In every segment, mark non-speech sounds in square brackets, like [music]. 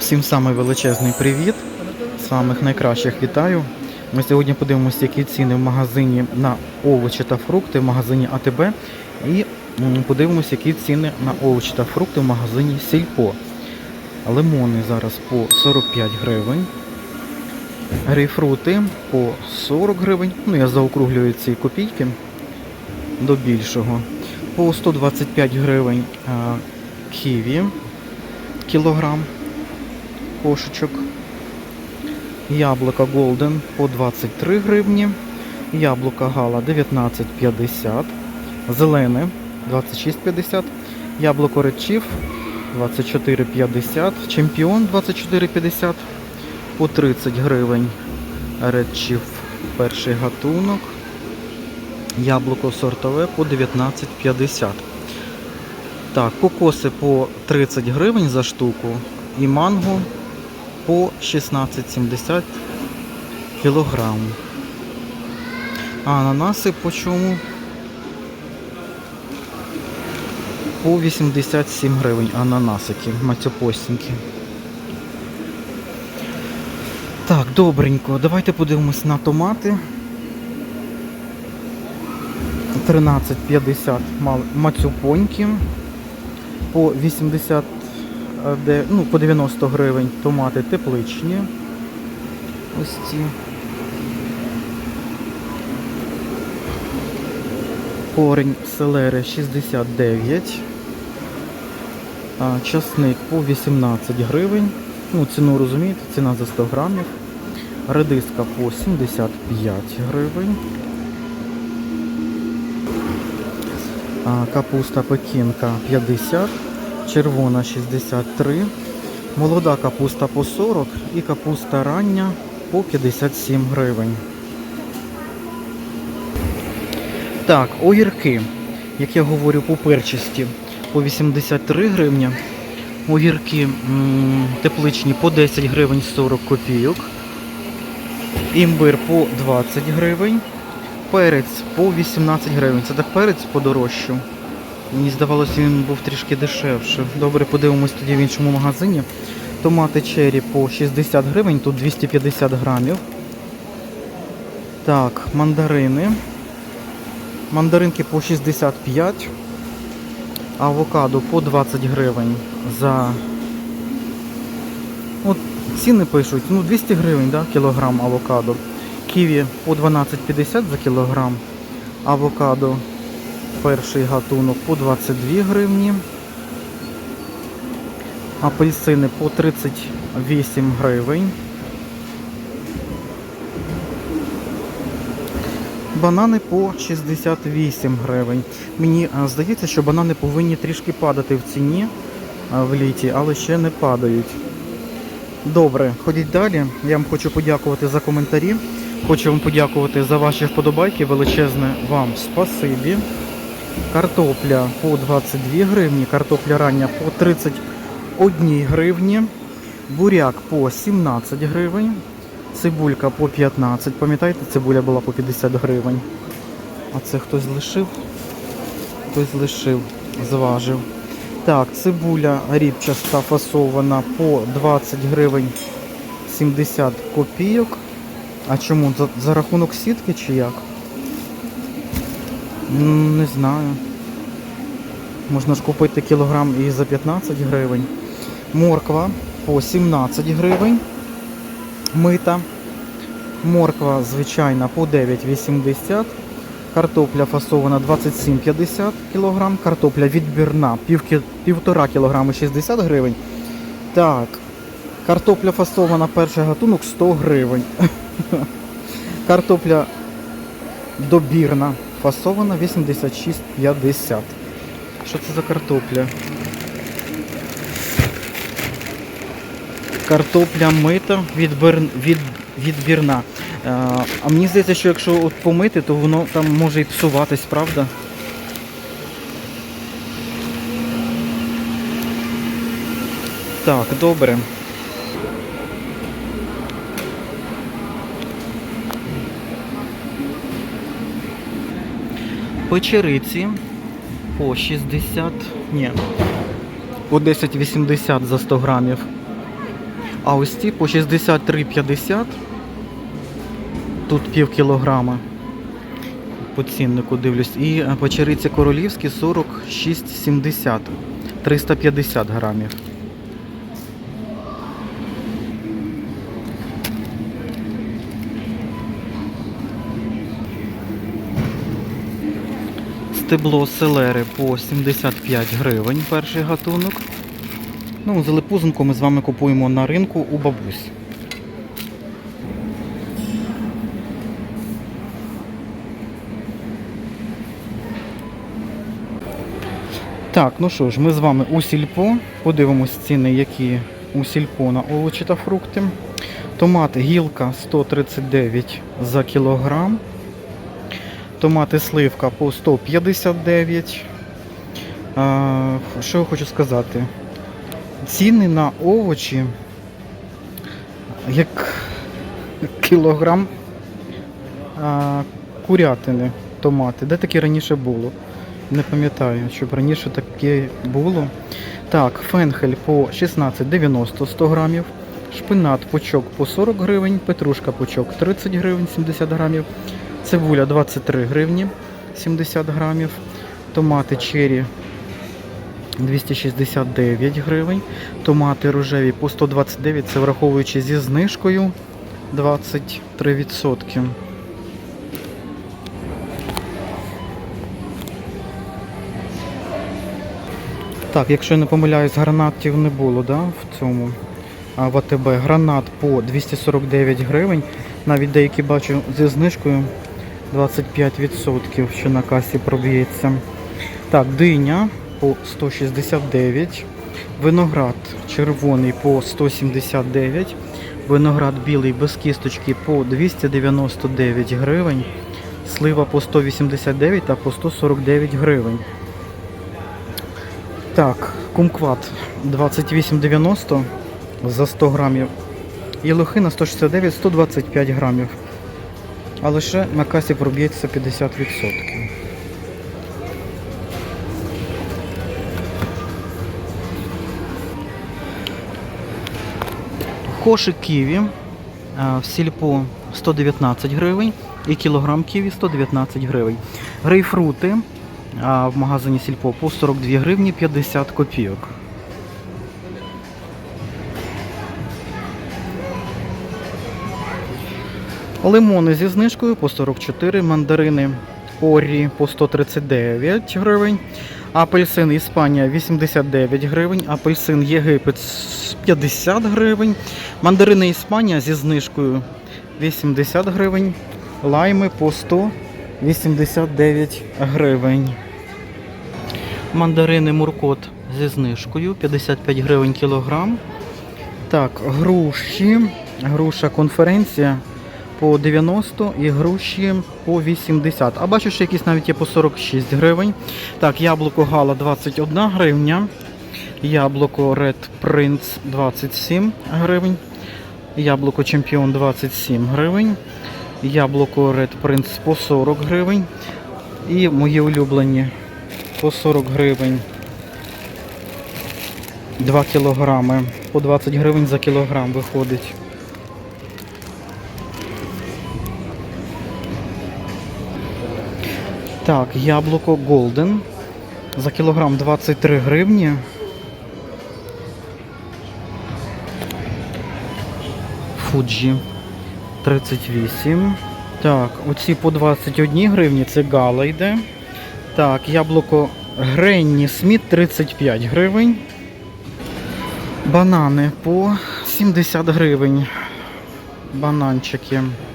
Всім самий величезний привіт. Самих найкращих вітаю. Ми сьогодні подивимося, які ціни в магазині на овочі та фрукти в магазині АТБ. І подивимося, які ціни на овочі та фрукти в магазині Сільпо. Лимони зараз по 45 гривень. Грейпфрути по 40 гривень. Ну, я заокруглюю ці копійки до більшого. По 125 гривень а, ківі кілограм кошечок. Яблука Golden по 23 гривні. Яблука Гала 19,50. Зелене 26,50. Яблуко Редчів 24,50. Чемпіон 24,50. По 30 гривень. Редчів перший гатунок. Яблуко сортове по 19,50. Так, кокоси по 30 гривень за штуку і манго по 16,70 кілограм. А ананаси по чому? По 87 гривень ананасики, мацьопостінькі. Так, добренько. Давайте подивимось на томати. 13,50 мацюпоньки. По 80, е, де, ну, по 90 гривень томати тепличні. Ось ці. Корень селери 69. А, часник по 18 гривень. Ну, ціну розумієте, ціна за 100 грамів. Редиска по 75 гривень. Капуста пекінка 50, червона 63, молода капуста по 40 і капуста рання по 57 гривень. Так, огірки, як я говорю по перчості, по 83 гривні. Огірки тепличні по 10 гривень 40 копійок. Імбир по 20 гривень. Перець по 18 гривень. Це так перець подорожчав. Мені здавалося, він був трішки дешевше. Добре, подивимось тоді в іншому магазині. Томати черрі по 60 гривень, тут 250 грамів. Так, мандарини. Мандаринки по 65. Авокадо по 20 гривень за. От ціни пишуть, ну 200 гривень, да, кілограм авокадо. Ківі по 12,50 за кілограм. Авокадо перший гатунок по 22 гривні. Апельсини по 38 гривень. Банани по 68 гривень. Мені здається, що банани повинні трішки падати в ціні в літі, але ще не падають. Добре, ходіть далі. Я вам хочу подякувати за коментарі. Хочу вам подякувати за ваші вподобайки. Величезне вам спасибі. Картопля по 22 гривні, картопля рання по 31 гривні, буряк по 17 гривень, цибулька по 15. Пам'ятаєте, цибуля була по 50 гривень. А це хтось лишив? Хтось лишив, зважив. Так, цибуля рібчаста фасована по 20 гривень 70 копійок. А чому? За, за рахунок сітки чи як? М, Не знаю. Можна ж купити кілограм і за 15 гривень. Морква по 17 гривень. Мита. Морква звичайна по 9,80. Картопля фасована 27,50 кг. Картопля відбірна пів, кі- півтора кілограми 60 гривень. Так. Картопля фасована перший гатунок 100 гривень. [laughs] Картопля добірна фасована 86,50. Що це за картопля? Картопля мита відбір... від... відбірна. Е, А мені здається, що якщо от помити, то воно там може і псуватись, правда? Так, добре. Печериці по 60, ні, по 10,80 за 100 грамів. А ось ці по 63,50. Тут пів кілограма. По ціннику дивлюсь. І е, печериці королівські 46,70. 350 грамів. Стебло селери по 75 гривень перший гатунок. Ну, залепузинку ми з вами купуємо на ринку у бабусь. Так, ну що ж, ми з вами у сільпо. Подивимось ціни, які у сільпо на овочі та фрукти. Томат гілка 139 за кілограм. Томати сливка по 159. Що я хочу сказати? Ціни на овочі як кілограм курятини томати. Де таке раніше було? Не пам'ятаю, щоб раніше таке було. Так, фенхель по 16,90 100 грамів. Шпинат пучок по 40 гривень, петрушка пучок 30 гривень 70 грамів, цибуля 23 гривні 70 грамів, томати чері 269 гривень, томати рожеві по 129, це враховуючи зі знижкою 23%. Так, якщо я не помиляюсь, гранатів не було, да, в цьому а, в АТБ. Гранат по 249 гривень. Навіть деякі бачу зі знижкою 25%, що на касі проб'ється. Так, диня по 169, виноград червоний по 179, виноград білий без кісточки по 299 гривень, слива по 189 та по 149 гривень. Так, кумкват 28,90 за 100 грамів. І лохина 169-125 грамів. А лише на касі проб'ється 50%. Кошик ківі в сільпо 119 гривень і кілограм ківі 119 гривень. Грейпфрути в магазині сільпо по 42 гривні 50 копійок. Лимони зі знижкою по 44, мандарини Орі по 139 гривень, апельсин Іспанія 89 гривень, апельсин Єгипет 50 гривень, мандарини Іспанія зі знижкою 80 гривень, лайми по 189 гривень. Мандарини Муркот зі знижкою 55 гривень кілограм. Так, груші. Груша конференція по 90 і груші по 80. А бачу, що якісь навіть є по 46 гривень. Так, яблуко Гала 21 гривня. Яблуко Red Prince 27 гривень. Яблуко Чемпіон 27 гривень. Яблуко Red Prince по 40 гривень. І мої улюблені по 40 гривень. 2 кілограми. По 20 гривень за кілограм виходить. Так, яблуко Golden. За кілограм 23 гривні. Фуджі 38. Так, оці по 21 гривні, це гала йде. Так, яблуко Гренні Сміт 35 гривень. Банани по 70 гривень. Бананчики. –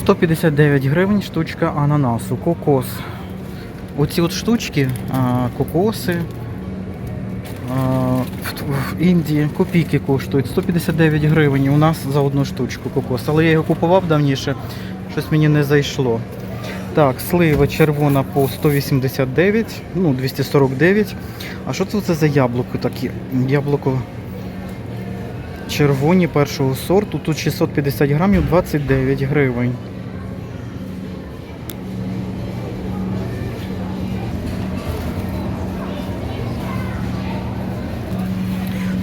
159 гривень штучка ананасу, кокос. Оці от штучки, кокоси в, Індії копійки коштують 159 гривень. У нас за одну штучку кокос. Але я його купував давніше, щось мені не зайшло. Так, слива червона по 189, ну 249. А що це, це за яблуко такі? Яблуко червоні першого сорту. Тут 650 грамів 29 гривень.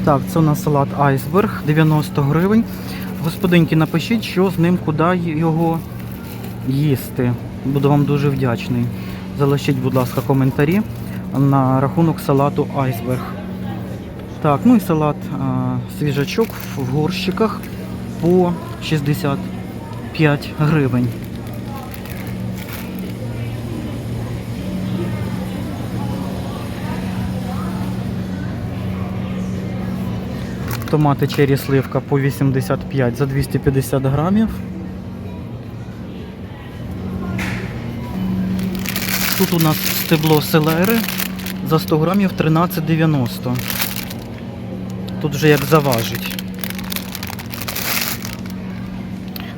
Так, це у нас салат айсберг 90 гривень. Господинки, напишіть, що з ним, куди його їсти. Буду вам дуже вдячний. Залишіть, будь ласка, коментарі на рахунок салату айсберг. Так, ну і салат а, свіжачок в горщиках по 65 гривень. Томати черрі сливка по 85 за 250 грамів. Тут у нас стебло селери за 100 грамів 13,90. Тут вже як заважить.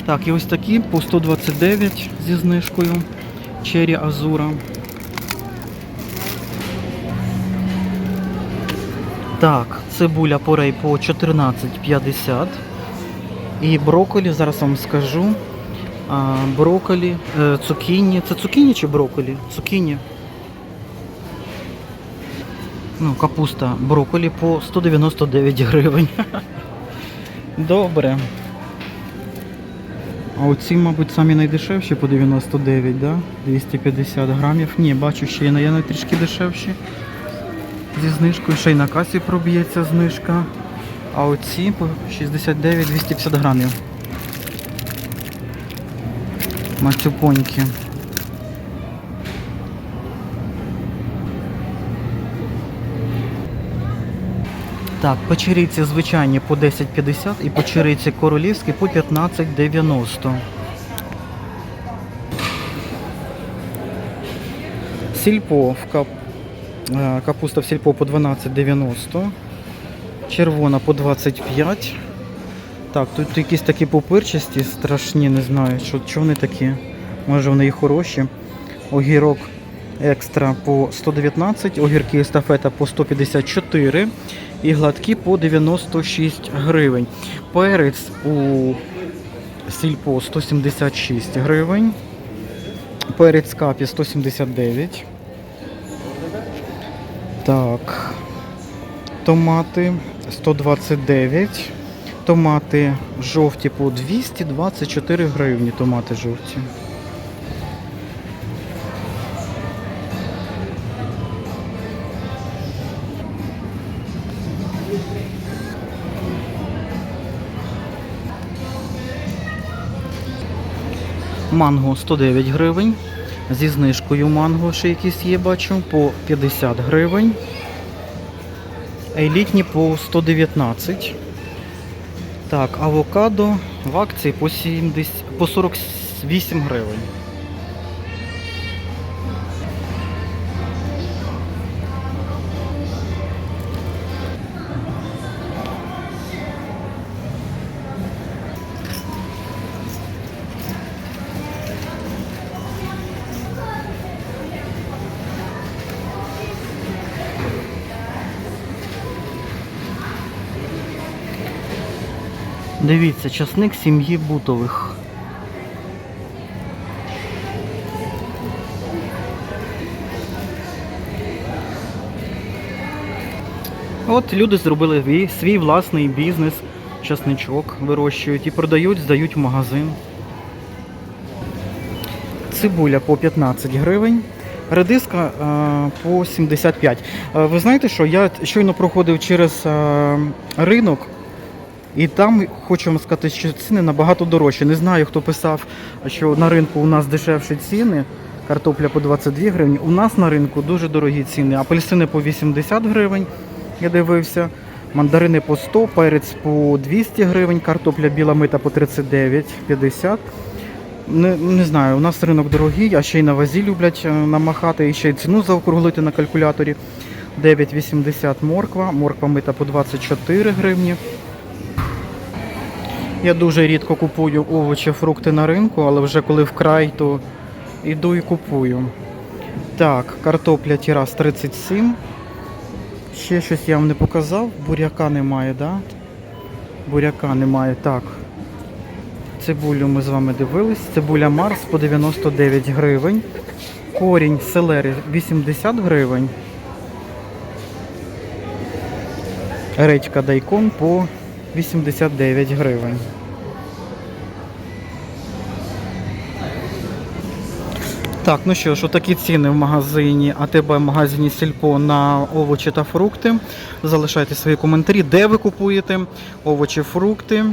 Так, і ось такі по 129 зі знижкою. Черрі Азура. Так, цибуля порей по 14,50. І брокколі, зараз вам скажу. А, брокколі, е, цукіні. Це цукіні чи брокколі? Цукіні. Ну, капуста брокколі по 199 гривень. [laughs] Добре. А оці, мабуть, самі найдешевші по 99, да? 250 грамів. Ні, бачу, ще є трішки дешевші. Зі знижкою, ще й на касі проб'ється знижка. А оці по 69-250 грамів. Мацюпоньки. Так, печерійці звичайні по 10,50 і печерійці королівські по 15,90. Сільпо в кап... е, капуста в сільпо по 12,90. Червона по 25. Так, тут якісь такі пупирчасті страшні, не знаю, що, що вони такі. Може вони і хороші. Огірок екстра по 119, огірки естафета по 154 і гладкі по 96 гривень. Перець у сільпо 176 гривень. Перець капі 179. Томати 129. Томати жовті по 224 гривні. Томати жовті. Манго 109 гривень. Зі знижкою манго ще якісь є, бачу, по 50 гривень. Елітні по 119. Так, авокадо в акції по 70, по 48 гривень. Дивіться, часник сім'ї бутових. От люди зробили свій власний бізнес, часничок вирощують і продають, здають в магазин. Цибуля по 15 гривень. Редиска е, по 75. Е, ви знаєте що? Я щойно проходив через е, ринок, і там хочу вам сказати, що ціни набагато дорожчі. Не знаю, хто писав, що на ринку у нас дешевші ціни. Картопля по 22 гривні. У нас на ринку дуже дорогі ціни. Апельсини по 80 гривень, я дивився. Мандарини по 100, перець по 200 гривень, картопля біла мита по 39,50. Не, не знаю, у нас ринок дорогий, а ще й на вазі люблять е, намахати і ще й ціну заокруглити на калькуляторі. 9,80 морква, морква мита по 24 гривні. Я дуже рідко купую овочі, фрукти на ринку, але вже коли вкрай, то йду і купую. Так, картопля тірас 37. Ще щось я вам не показав. Буряка немає, да? Буряка немає. Так. Цибулю ми з вами дивились. Цибуля Марс по 99 гривень. Корінь селери 80 гривень. Редька дайкон по 89 гривень. Так, ну що ж, такі ціни в магазині АТБ, магазині Сільпо на овочі та фрукти. Залишайте свої коментарі, де ви купуєте овочі, фрукти.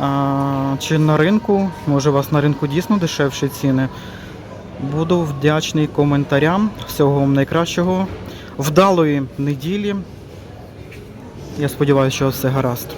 А, чи на ринку, може у вас на ринку дійсно дешевші ціни. Буду вдячний коментарям. Всього вам найкращого. Вдалої неділі. Я сподіваюся, що все гаразд.